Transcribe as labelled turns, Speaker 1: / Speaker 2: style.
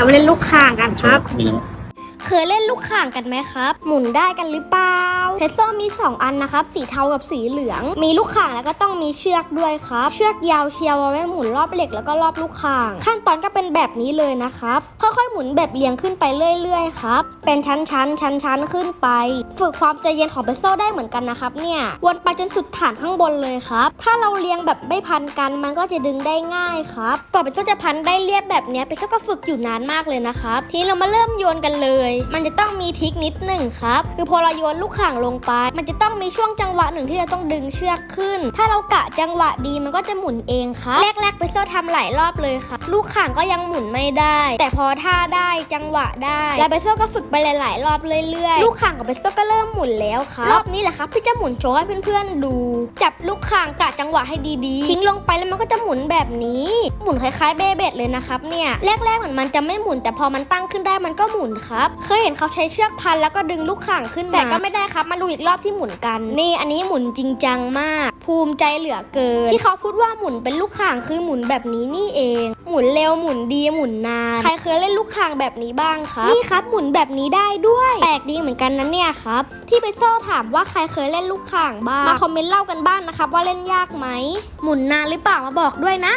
Speaker 1: เรามาเล่นลูกข่างกันครับ
Speaker 2: มีอะไรบ้าง
Speaker 3: เคยเล่นลูกข่างกันไหมครับ หมุนได้กันหรือเปล่าเพชรโซ่มี 2 อันนะครับ สีเทากับสีเหลือง มีลูกข่างแล้วก็ต้องมีเชือกด้วยครับ เชือกยาวเชียวเอาไว้หมุนรอบเหล็กแล้วก็รอบลูกข่าง ขั้นตอนก็เป็นแบบนี้เลยนะครับ ค่อยๆ หมุนแบบเรียงขึ้นไปเรื่อยๆครับ เป็นชั้นๆชั้นๆขึ้นไป ฝึกความใจเย็นของเพชรโซ่ได้เหมือนกันนะครับเนี่ยวนไปจนสุดฐานข้างบนเลยครับ ถ้าเราเรียงแบบไม่พันกันมันก็จะดึงได้ง่ายครับก่อนเพชรโซ่จะพันได้เรียบแบบนี้เพชรโซ่ก็ฝึกอยู่นานมากเลยนะครับทีนี้เรามาเริ่มโยนกันเลยมันจะต้องมีทริคนิดหนึ่งครับ คือพอเราโยนลูกข่างลงไป มันจะต้องมีช่วงจังหวะหนึ่งที่เราต้องดึงเชือกขึ้น ถ้าเรากะจังหวะดีมันก็จะหมุนเองครับแรกๆเพชรโซ่ทำหลายรอบเลยครับลูกข่างก็ยังหมุนไม่ได้ แต่พอท่าได้จังหวะได้แล้วเบโซก็ฝึกไปหลาย ๆ รอบเรื่อยๆ ลูกข่างของเบโซก็เริ่มหมุนแล้วครับรอบนี้แหละครับพี่จะหมุนโชว์ให้เพื่อนๆดู จับลูกข่างกะจังหวะให้ดีๆ ทิ้งลงไปแล้วมันก็จะหมุนแบบนี้ หมุนคล้ายๆเบเบ็ดเลยนะครับเนี่ยแรกๆเหมือนมันจะไม่หมุนแต่พอมันตั้งขึ้นได้มันก็หมุนครับเคยเห็นเขาใช้เชือกพันแล้วก็ดึงลูกข่างขึ้นมาแต่ก็ไม่ได้ครับมาดูอีกรอบที่หมุนกัน นี่อันนี้หมุนจริงจังมาก ภูมิใจเหลือเกิน ที่เขาพูดว่าหมุนเป็นลูกข่างคือหมุนแบบนี้นี่เอง หมุนเร็วหมุนดีหมุนนานใครเคยเล่นลูกข่างแบบนี้บ้างครับนี่ครับ หมุนแบบนี้ได้ด้วยแปลกดีเหมือนกันนะเนี่ยครับที่ไปโซ่ถามว่าใครเคยเล่นลูกข่างบ้างมาคอมเมนต์เล่ากันบ้างนะครับว่าเล่นยากไหมหมุนนานหรือเปล่ามาบอกด้วยนะ